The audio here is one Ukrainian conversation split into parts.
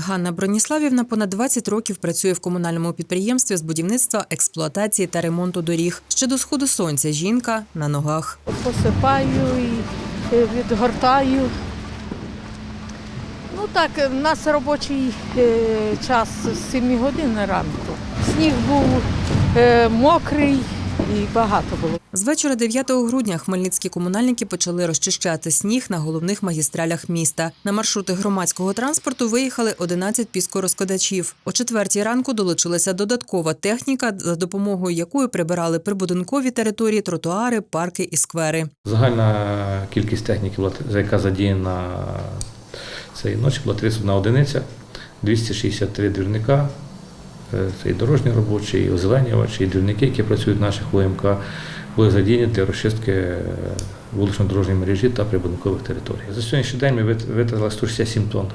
Ганна Броніславівна понад 20 років працює в комунальному підприємстві з будівництва, експлуатації та ремонту доріг. Ще до сходу сонця жінка на ногах. посипаю і е, відгортаю. Ну так, е, в нас робочий е, час з 7 годин ранку. Сніг був мокрий і багато було. З вечора 9 грудня хмельницькі комунальники почали розчищати сніг на головних магістралях міста. На маршрути громадського транспорту виїхали 11 піскорозкладачів. О четвертій ранку долучилася додаткова техніка, за допомогою якої прибирали прибудинкові території, тротуари, парки і сквери. Загальна кількість техніки, була, яка задіяна цієї ночі, була 31 одиниця, 263 двірника, це і дорожні робочі, і озеленювачі, і двірники, які працюють в наших ОМК, були задіяні для розчистки е, вулично-дорожньої мережі та прибудинкових територій. За сьогоднішній день ми витратили 167 тонн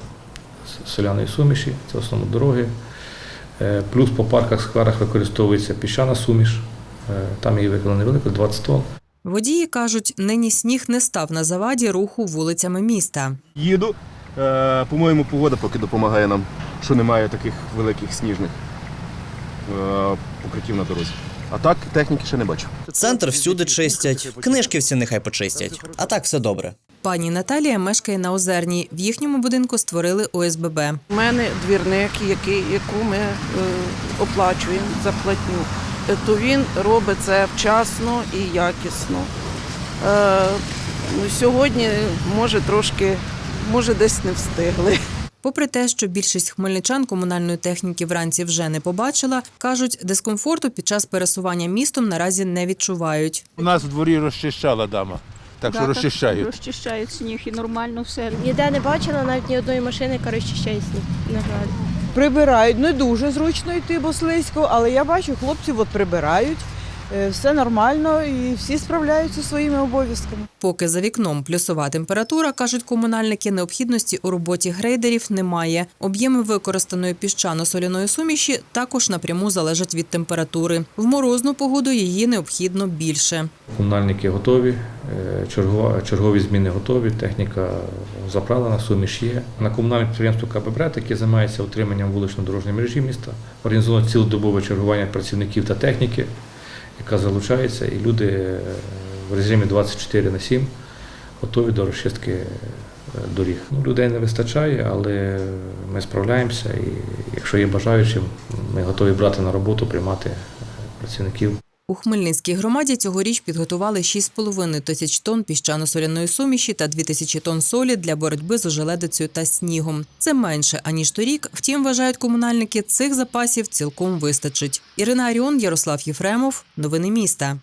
соляної суміші, це в основному дороги. Е, Плюс по парках, скверах використовується піщана суміш, е, там її виконано невелико, 20 тонн. Водії кажуть, нині сніг не став на заваді руху вулицями міста. Їду. Е, по-моєму, погода поки допомагає нам, що немає таких великих сніжних е, покриттів на дорозі. А так техніки ще не бачу. Центр всюди чистять, книжківці нехай почистять. А так все добре. Пані Наталія мешкає на Озерній. В їхньому будинку створили ОСББ. У мене двірник, який, яку ми е, оплачуємо за платню, Е, то він робить це вчасно і якісно. Е, ну, сьогодні, може, трошки, може, десь не встигли. Попри те, що більшість хмельничан комунальної техніки вранці вже не побачила, кажуть, дискомфорту під час пересування містом наразі не відчувають. У нас в дворі розчищала дама, так що розчищають. Розчищають сніг і нормально все. Ніде не бачила навіть ні одної машини, яка розчищає сніг. На жаль. Прибирають. Не дуже зручно йти, бо слизько, але я бачу, хлопці от прибирають. Е, Все нормально і всі справляються зі своїми обов'язками. Поки за вікном плюсова температура, кажуть комунальники, необхідності у роботі грейдерів немає. Об'єми використаної піщано-соляної суміші також напряму залежать від температури. В морозну погоду її необхідно більше. Комунальники готові, е, чергова- чергові зміни готові, техніка заправлена, суміш є. На комунальне підприємство КББРЕТ, яке займається утриманням вулично-дорожньої мережі міста, організовано цілодобове чергування працівників та техніки, яка залучається, і люди е, в режимі 24 на 7 готові до розчистки е, доріг. Ну, людей не вистачає, але ми справляємося, і якщо є бажаючі, ми готові брати на роботу, приймати е, працівників. У Хмельницькій громаді цьогоріч підготували 6,5 тисяч тонн піщано-соляної суміші та 2 тисячі тонн солі для боротьби з ожеледицею та снігом. Це менше аніж торік. Втім, вважають комунальники, цих запасів цілком вистачить. Ірина Аріон, Ярослав Єфремов. Новини міста.